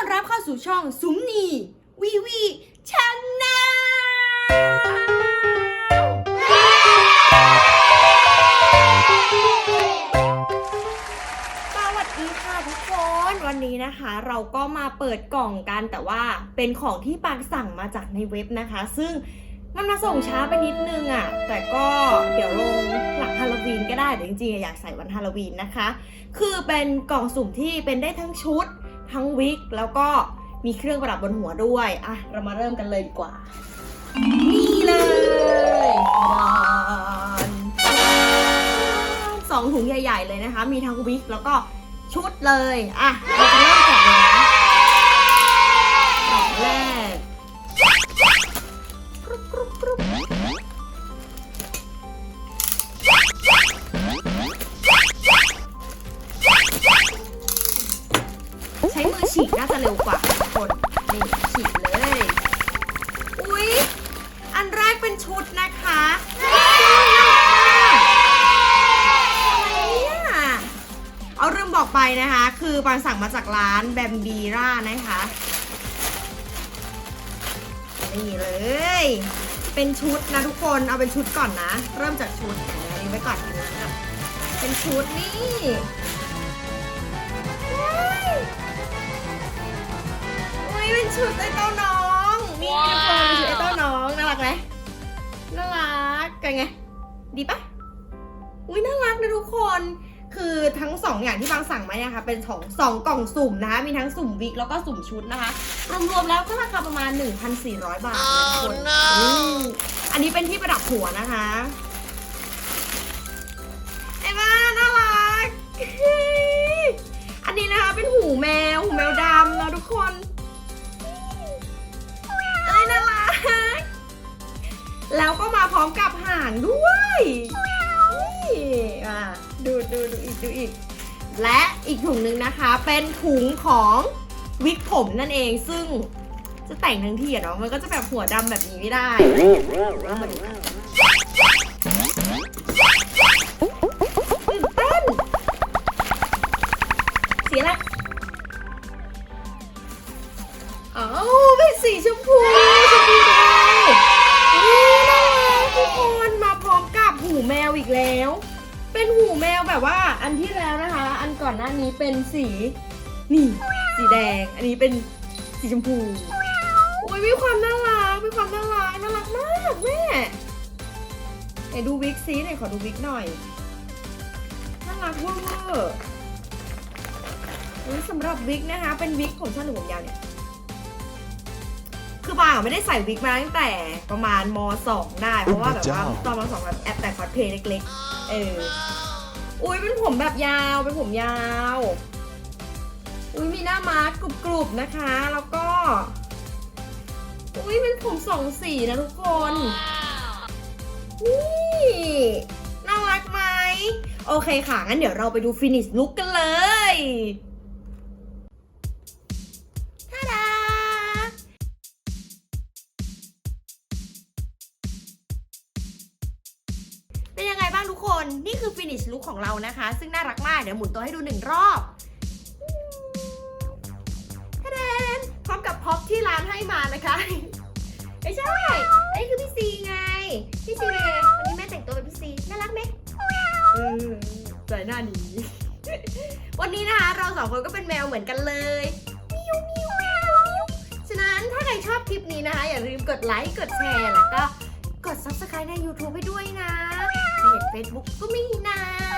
อนรับเข้าสู่ช่องสุมนีวีวีชแนสวัสดีค่ะทุกคน วันนี้นะคะ เราก็มาเปิดกล่องกันแต่ว่าเป็นของที่ปางสั่งมาจากในเว็บนะคะ ซึ่งมันมาส่งช้าไปนิดนึงอะ่ะ แต่ก็เดี๋ยวลงหลังฮาโลวีนก็ได้แต่จริงๆ อยากใส่วันฮาโลวีนนะคะ คือเป็นกล่องสุ่มที่เป็นได้ทั้งชุด ทั้งวิกแล้วก็มีเครื่องประดับบนหัวด้วยอะเรามาเริ่มกันเลยดีกว่า นี่เลยสองถุงใหญ่ ๆ เลยนะคะ มีทั้งวิกแล้วก็ชุดเลยอะ เร็วกว่าทุกคนนี่ฉีกเลย อุ๊ย อันแรกเป็นชุดนะคะเอาเริ่มบอกไปนะคะ คือปานสั่งมาจากร้านแบมบีร่านะคะ นี่เลย เป็นชุดนะทุกคน เอาเป็นชุดก่อนนะ เริ่มจากชุดอันนี้ไว้ก่อนนะเป็นชุดนี่ อุ๊ยเป็นชุดไอ้เต้าน้องนี่ทุกคนเป็นชุดไอ้เต้าน้องน่ารักไหมน่ารักกันไง ดีปะอุ้ยน่ารักนะทุกคน คือทั้งสองอย่างที่บางสั่งมาเนี่ยค่ะ เป็นสองสองกล่องสุ่มนะคะ มีทั้งสุ่มวิกแล้วก็สุ่มชุดนะคะ รวมๆแล้วก็ราคาประมาณ 1,400 บาทนะทุกคนอืมอันนี้เป็นที่ประดับหัวนะคะ ไอ้บ้าน่ารัก อันนี้นะคะเป็นหูแมว หูแมวด มาพร้อมกับหางด้วยนี่อะดูดูดูอีกดูอีก และอีกถุงหนึ่งนะคะ เป็นถุงของวิกผมนั่นเองซึ่งจะแต่งทั้งทีอะเนาะมันก็จะแบบหัวดำแบบนี้ไม่ได้มาดูกันตื่นเต้นสีอะไรอ้าเป็นสีชมพู เป็นหูแมวแบบว่า อันที่แล้วนะคะ อันก่อนหน้านี้เป็นสี นี่ สีแดง อันนี้เป็นสีชมพูโอ้ยมีความน่ารักมีความน่ารักน่ารักมากแม่ไหนดูวิกซีหน่อยขอดูวิกหน่อยน่ารักเวอร์อุ๊ยสำหรับวิกนะคะ เป็นวิกผมสั้นหรือผมยาวเนี่ย คือบางอะไม่ได้ใส่วิกมาตั้งแต่ประมาณม .2 ได้ เพราะว่าแบบว่าตอนม .2 แบบแอบแต่งคอสเพลย์เล็กๆ เออ อุ้ยเป็นผมแบบยาว เป็นผมยาว อุ้ยมีหน้าม้ากรุบๆนะคะ แล้วก็ อุ้ยเป็นผมสองสีนะทุกคนนี่น่ารักไหม โอเคค่ะ งั้นเดี๋ยวเราไปดูฟินิชลุกกันเลย นนี่คือฟินิชลุคของเรานะคะ ซึ่งน่ารักมาก เดี๋ยวหมุนตัวให้ดูหนึ่งรอบทะเดนพร้อมกับพ็อปที่ร้านให้มานะคะไม่ใช่อันนี้คือพี่ซีไง พี่ซีเป็นไงวันนี้แม่แต่งตัวเป็นพี่ซี น่ารักไหมเออใส่หน้าดีวันนี้นะคะเราสองคนก็เป็นแมวเหมือนกันเลยมิวมิวมิวฉะนั้นถ้าใครชอบคลิปนี้นะคะ อย่าลืมกดไลค์ กดแชร์ แล้วก็กด subscribe ใน YouTube ให้ด้วยนะ เพจ Facebook ก็มีนะ